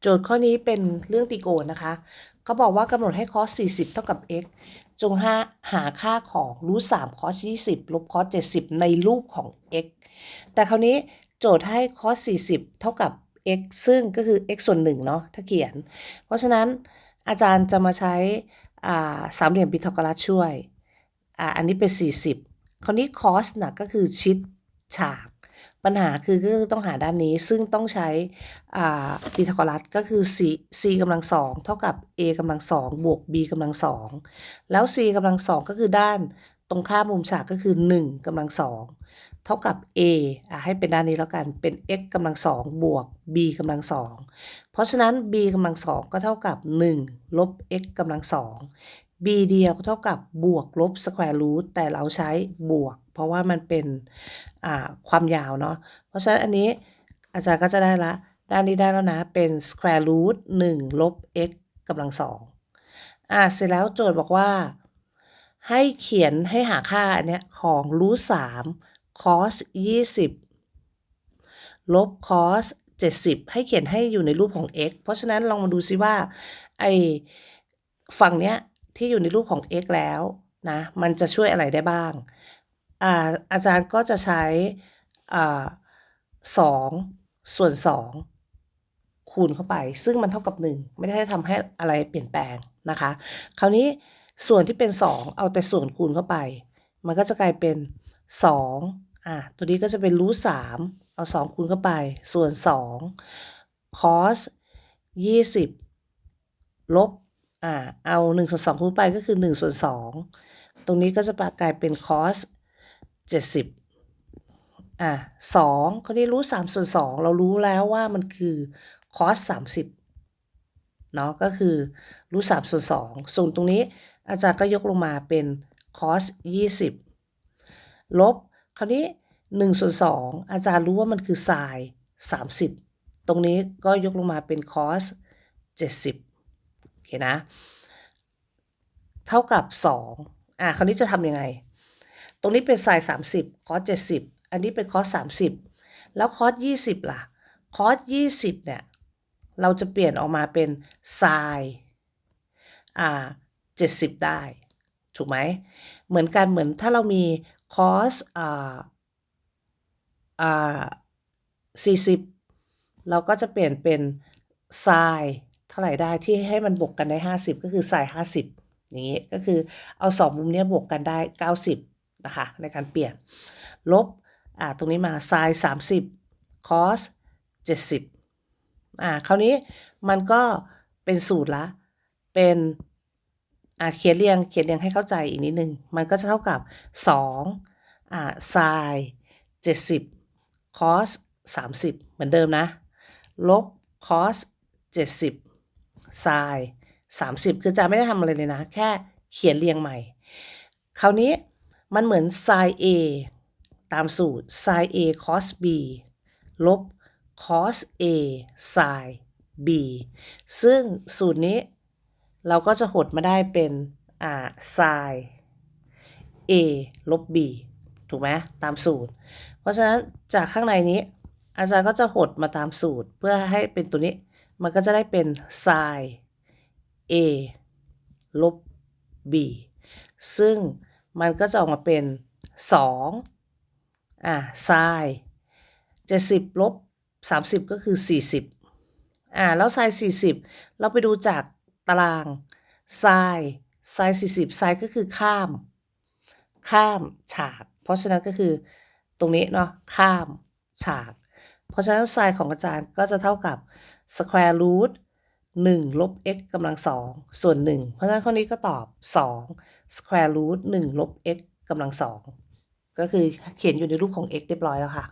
โจทย์ข้อนี้เป็นเรื่องตรีโกณนะคะ เขาบอกว่ากำหนดให้ cos 40 เท่ากับ x จงหาหาค่าของรูท3 cos 20 ลบ cos 70 ในรูปของ x แต่คราวนี้โจทย์ให้ cos 40 เท่ากับ x ซึ่งก็คือ x ส่วน1เนาะถ้าเขียน เพราะฉะนั้นอาจารย์จะมาใช้สามเหลี่ยมพีทาโกรัสช่วยออันนี้เป็น 40 คราวนี้ cos นะก็คือชิด ฉาก ปัญหาคือก็คือต้องหาด้านนี้ซึ่งต้องใช้อ่าพีทาโกรัสก็คือ c c กำลังสองเท่ากับ a กำลังสองบวก b กำลังสองแล้ว c กำลังสองก็คือด้านตรงข้ามมุมฉากก็คือ 1กำลังสองเท่ากับ a อะให้เป็นด้านนี้แล้วกันเป็น x กำลังสองบวก b กำลังสองเพราะฉะนั้น b กำลังสองก็เท่ากับ 1 ลบ x กำลังสอง b เดียวก็เท่ากับบวกลบ square root แต่เราใช้บวกเพราะว่ามันเป็นความยาวเนาะ เพราะฉะนั้นอันนี้อาจารย์ก็จะได้ละ ด้านนี้ได้แล้วนะ เป็น square root 1ลบ x กำลังสองอ่าเสร็จแล้วโจทย์บอกว่า ให้เขียนให้หาค่าอันเนี้ยของ root 3 cos 20 ลบ cos 70 ให้เขียนให้อยู่ในรูปของ x เพราะฉะนั้นลองมาดูซิว่าไอฝั่งเนี้ยที่อยู่ในรูปของ x แล้วนะ มันจะช่วยอะไรได้บ้าง อาจารย์ก็จะใช้สองส่วนสองคูณเข้าไป ซึ่งมันเท่ากับ 1 ไม่ได้ทำให้อะไรเปลี่ยนแปลงนะคะ คราวนี้ส่วนที่เป็น 2 เอาแต่ส่วนคูณเข้าไป มันก็จะกลายเป็น2อะตัวนี้ก็จะเป็นรูทสามเอา 2 คูณเข้าไป ส่วน2 cos 20 ลบอ่าเอา1ส่วน2คูณไปก็คือ1ส่วน2ตรงนี้ก็จะกลายเป็น cos 70อะ2เขาได้รู้3ส่วน2เรารู้แล้วว่ามันคือ cos 30เนาะก็คือรู้3ส่วน2ส่วนตรงนี้อาจารย์ก็ยกลงมาเป็น cos 20 ลบ คราวนี้1ส่วน2อาจารย์รู้ว่ามันคือ sin 30 ตรงนี้ก็ยกลงมาเป็น cos 70โอเคนะ เท่ากับ 2อะคราวนี้จะทำยังไง ตรงนี้เป็น sin 30 cos 70 อันนี้เป็น cos 30 แล้ว cos 20 ล่ะ cos 20 เนี่ย เราจะเปลี่ยนออกมาเป็น sin อ่า70 ได้ ถูกไหม เหมือนกันเหมือนถ้าเรามี cos อ่าอ่า40 เราก็จะเปลี่ยนเป็น sin เท่าไหร่ได้ที่ให้มันบวกกันได้ 50 ก็คือ sin 50 อย่างนี้ก็คือเอาสองมุมเนี้ยบวกกันได้ 90 นะคะในการเปลี่ยน ลบตรงนี้มา sin 30 cos 70อ่าคราวนี้มันก็เป็นสูตรละ เป็นอ่าเขียนเรียงเขียนเรียงให้เข้าใจอีกนิดนึง มันก็จะเท่ากับ2อ่า sin 70 cos 30 เหมือนเดิมนะ ลบ cos 70 sin 30 คือจะไม่ได้ทำอะไรเลยนะ แค่เขียนเรียงใหม่ คราวนี้ มันเหมือน sin A ตามสูตร sin A cos B ลบ cos A sin B ซึ่งสูตรนี้เราก็จะหดมาได้เป็นอ่า sin A ลบ B ถูกไหมตามสูตร เพราะฉะนั้นจากข้างในนี้ อาจารย์ก็จะหดมาตามสูตรเพื่อให้เป็นตัวนี้ มันก็จะได้เป็น sin a ลบ b ซึ่ง มันก็จะออกมาเป็น 2 อ่า sin 70ลบ30 ก็คือ 40 อ่า แล้ว sin 40 เราไปดูจากตาราง sin sin 40 sin ก็คือข้าม ข้ามฉาก เพราะฉะนั้นก็คือตรงนี้เนาะข้ามฉาก เพราะฉะนั้น sin ของอาจารย์ก็จะเท่ากับ square root 1ลบ x กำลัง 2 ส่วน 1 เพราะฉะนั้นข้อนี้ก็ตอบ 2 square root 1ลบ x กำลัง 2 ก็คือเขียนอยู่ในรูปของ x เรียบร้อยแล้วค่ะ